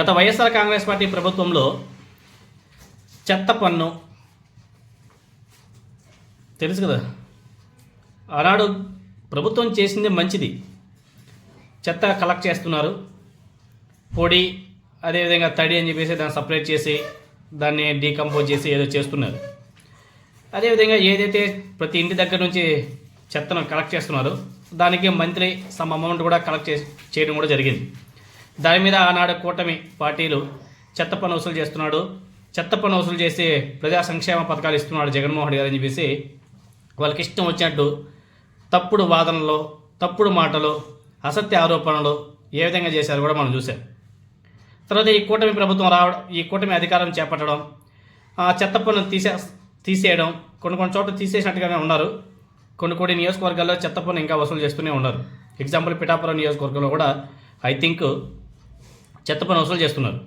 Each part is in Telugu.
గత వైఎస్ఆర్ కాంగ్రెస్ పార్టీ ప్రభుత్వంలో చెత్త పన్ను తెలుసు కదా? ఆనాడు ప్రభుత్వం చేసింది మంచిది. చెత్త కలెక్ట్ చేస్తున్నారు. పొడి అదేవిధంగా తడి అని చెప్పేసి దాన్ని సపరేట్ చేసి దాన్ని డీకంపోజ్ చేసి ఏదో చేస్తున్నారు. అదేవిధంగా ఏదైతే ప్రతి ఇంటి దగ్గర నుంచి చెత్తను కలెక్ట్ చేస్తున్నారో దానికి మంత్లీ సమ్ అమౌంట్ కూడా కలెక్ట్ చేయడం కూడా జరిగింది. దాని మీద ఆనాడు కూటమి పార్టీలు చెత్త పన్ను వసూలు చేస్తున్నాడు. చెత్త పన్ను వసూలు చేసి ప్రజా సంక్షేమ పథకాలు ఇస్తున్నాడు జగన్మోహన్ రెడ్డి గారు అని చెప్పేసి వాళ్ళకి ఇష్టం వచ్చినట్టు తప్పుడు వాదనలు తప్పుడు మాటలు అసత్య ఆరోపణలు ఏ విధంగా చేశారు కూడా మనం చూసాం తర్వాత ఈ కూటమి ప్రభుత్వం రావడం ఈ కూటమి అధికారం చేపట్టడం ఆ చెత్త పన్ను తీసే తీసేయడం కొన్ని కొన్ని చోట్ల తీసేసినట్టుగానే ఉన్నారు. కొన్ని కొన్ని నియోజకవర్గాల్లో చెత్త పన్ను ఇంకా వసూలు చేస్తూనే ఉన్నారు. ఎగ్జాంపుల్ పిఠాపురం నియోజకవర్గంలో కూడా ఐ థింక్ చెత్త పన్ను వసూలు చేస్తున్నారు.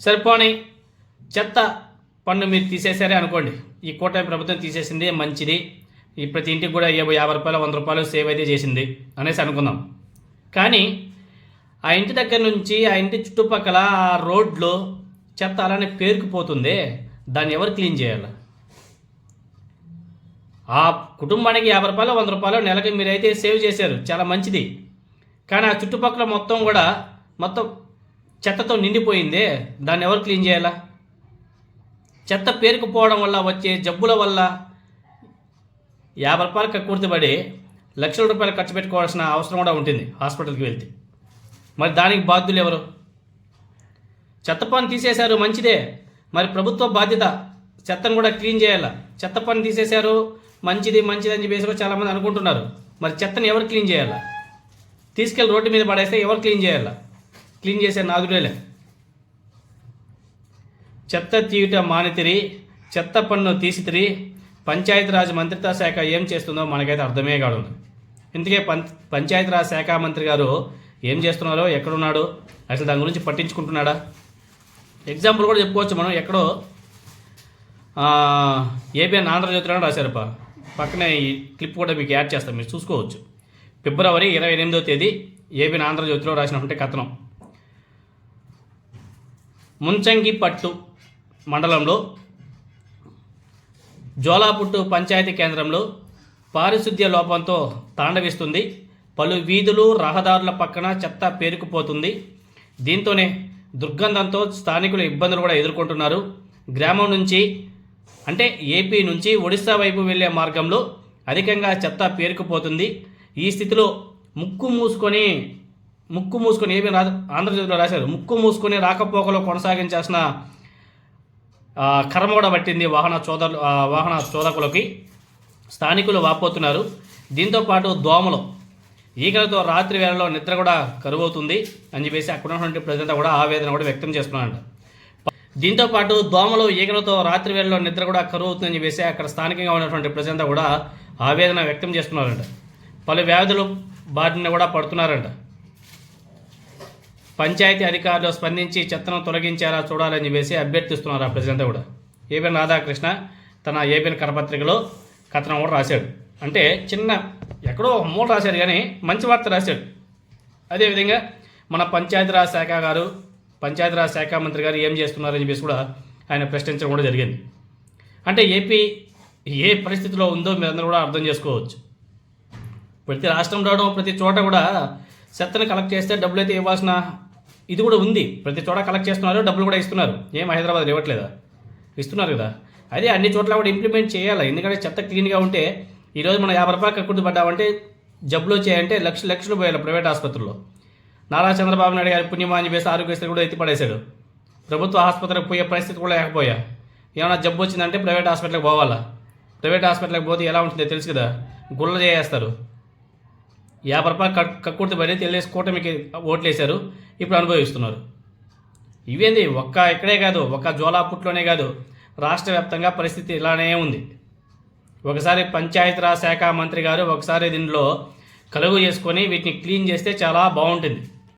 సరిపోని చెత్త పన్ను మీరు తీసేశారే అనుకోండి. ఈ కూటమి ప్రభుత్వం తీసేసింది మంచిది. ఈ ప్రతి ఇంటికి కూడా యాభై యాభై రూపాయలు వంద రూపాయలు సేవ్ అయితే చేసింది అనేసి అనుకుందాం. కానీ ఆ ఇంటి దగ్గర నుంచి ఆ ఇంటి చుట్టుపక్కల ఆ రోడ్లో చెత్త అలానే పేరుకుపోతుంది. దాన్ని ఎవరు క్లీన్ చేయాలి? ఆ కుటుంబానికి యాభై రూపాయలు వంద రూపాయలు నెలకి మీరైతే సేవ్ చేశారు. చాలా మంచిది. కానీ ఆ చుట్టుపక్కల మొత్తం కూడా మొత్తం చెత్తతో నిండిపోయింది దాన్ని ఎవరు క్లీన్ చేయాలా? చెత్త పేరుకుపోవడం వల్ల వచ్చే జబ్బుల వల్ల యాభై రూపాయలు కూర్చబడి లక్షల రూపాయలు ఖర్చు పెట్టుకోవాల్సిన అవసరం కూడా ఉంటుంది హాస్పిటల్కి వెళ్తే. మరి దానికి బాధ్యులు ఎవరు? చెత్త పని తీసేశారు మంచిదే. మరి ప్రభుత్వ బాధ్యత చెత్తను కూడా క్లీన్ చేయాలా? చెత్త పని తీసేశారు మంచిది మంచిది అని చెప్పేసి కూడా చాలామంది అనుకుంటున్నారు. మరి చెత్తను ఎవరు క్లీన్ చేయాలా? తీసుకెళ్ళి రోడ్డు మీద పడేస్తే ఎవరు క్లీన్ చేయాలా? క్లీన్ చేసే నాదుడేలే. చెత్త తీయుట మానితిరి చెత్త పన్ను తీసితిరి పంచాయతీరాజ్ మంత్రిత్వ శాఖ ఏం చేస్తుందో మనకైతే అర్థమే కాదు. ఇందుకే పం పంచాయతీరాజ్ శాఖ మంత్రి గారు ఏం చేస్తున్నారో ఎక్కడున్నాడు అసలు దాని గురించి పట్టించుకుంటున్నాడా? ఎగ్జాంపుల్ కూడా చెప్పుకోవచ్చు మనం ఎక్కడో ఏబిఎన్ ఆంధ్రజ్యోతిలో రాశారప్ప పక్కనే ఈ క్లిప్ కూడా మీకు యాడ్ చేస్తాం మీరు చూసుకోవచ్చు. ఫిబ్రవరి ఇరవై ఎనిమిదో తేదీ ఏబిఎన్ ఆంధ్రజ్యోతిలో రాసినటువంటి కథనం. ముంచంగిపట్టు మండలంలో జోలాపుట్టు పంచాయతీ కేంద్రంలో పారిశుద్ధ్య లోపంతో తాండవిస్తుంది. పలు వీధులు రహదారుల పక్కన చెత్త పేరుకుపోతుంది. దీంతోనే దుర్గంధంతో స్థానికులు ఇబ్బందులు కూడా ఎదుర్కొంటున్నారు. గ్రామం నుంచి అంటే ఏపీ నుంచి ఒడిశా వైపు వెళ్ళే మార్గంలో అధికంగా చెత్త పేరుకుపోతుంది. ఈ స్థితిలో ముక్కు మూసుకొని ముక్కు మూసుకొని ఏమీ రా ఆంధ్రజ్యోతిలో రాశారు. ముక్కు మూసుకొని రాకపోకలో కొనసాగించాల్సిన కర్మ కూడా పట్టింది వాహన చోదరు వాహన చోదకులకి. స్థానికులు వాపోతున్నారు. దీంతో పాటు దోమలు. ఈగలతో రాత్రి వేళలో నిద్ర కూడా కరువవుతుంది అని చెప్పేసి అక్కడ ఉన్నటువంటి ప్రజలంతా కూడా ఆవేదన కూడా వ్యక్తం చేస్తున్నారంట. దీంతో పాటు దోమలు ఈగలతో రాత్రి వేళలో నిద్ర కూడా కరువు అవుతుందని చెప్పేసి అక్కడ స్థానికంగా ఉన్నటువంటి ప్రజలంతా కూడా ఆవేదన వ్యక్తం చేస్తున్నారంట. పలు వ్యాధులు బారిన కూడా పడుతున్నారంట. పంచాయతీ అధికారులు స్పందించి చెత్తను తొలగించేలా చూడాలని చెప్పేసి అభ్యర్థిస్తున్నారు ఆ ప్రజలంతా కూడా. ఏబిఎన్ రాధాకృష్ణ తన ఏబిఎన్ కరపత్రికలో కథనం కూడా రాశాడు. అంటే చిన్న ఎక్కడో మూట మూల రాశాడు కానీ మంచి వార్త రాశాడు. అదేవిధంగా మన పంచాయతీరాజ్ శాఖ గారు పంచాయతీరాజ్ శాఖ మంత్రి గారు ఏం చేస్తున్నారని చెప్పేసి కూడా ఆయన ప్రశ్నించడం కూడా జరిగింది. అంటే ఏపీ ఏ పరిస్థితిలో ఉందో మీరందరూ కూడా అర్థం చేసుకోవచ్చు. ప్రతి రాష్ట్రం రావడం ప్రతి చోట కూడా చెత్తను కలెక్ట్ చేస్తే డబ్బులు అయితే ఇవ్వాల్సిన ఇది కూడా ఉంది. ప్రతి చోట కలెక్ట్ చేస్తున్నారు డబ్బులు కూడా ఇస్తున్నారు. ఏం హైదరాబాద్ ఇవ్వట్లేదా ఇస్తున్నారు కదా. అదే అన్ని చోట్ల కూడా ఇంప్లిమెంట్ చేయాలి. ఎందుకంటే చెత్త క్లీన్గా ఉంటే ఈరోజు మనం యాభై రూపాయలు కక్కుర్తి పడ్డామంటే జబ్బులు వచ్చాయంటే లక్ష లక్షలు పోయాలి ప్రైవేట్ ఆసుపత్రుల్లో నారా చంద్రబాబు నాయుడు గారి పుణ్యమా అని ఆరోగ్యశ్రీ కూడా ఎత్తిపడేశాడు ప్రభుత్వ ఆసుపత్రికి పోయే పరిస్థితి కూడా లేకపోయా? ఏమైనా జబ్బు వచ్చిందంటే ప్రైవేట్ హాస్పిటల్కి పోవాలా? ప్రైవేట్ హాస్పిటల్కి పోతే ఎలా ఉంటుందో తెలుసు కదా? గుళ్ళ చేసేస్తారు. యాభై రూపాయలు కట్ కక్కుర్తి పడి తెలియసి కూటమికి ఓట్లేశారు. ఇప్పుడు అనుభవిస్తున్నారు. ఇవేంది? ఒక్క ఇక్కడే కాదు ఒక్క జోలాపుట్లోనే కాదు. రాష్ట్ర వ్యాప్తంగా పరిస్థితి ఇలానే ఉంది. ఒకసారి పంచాయతీరాజ్ శాఖ మంత్రి గారు ఒకసారి దీనిలో కలుగు చేసుకొని వీటిని క్లీన్ చేస్తే చాలా బాగుంటుంది.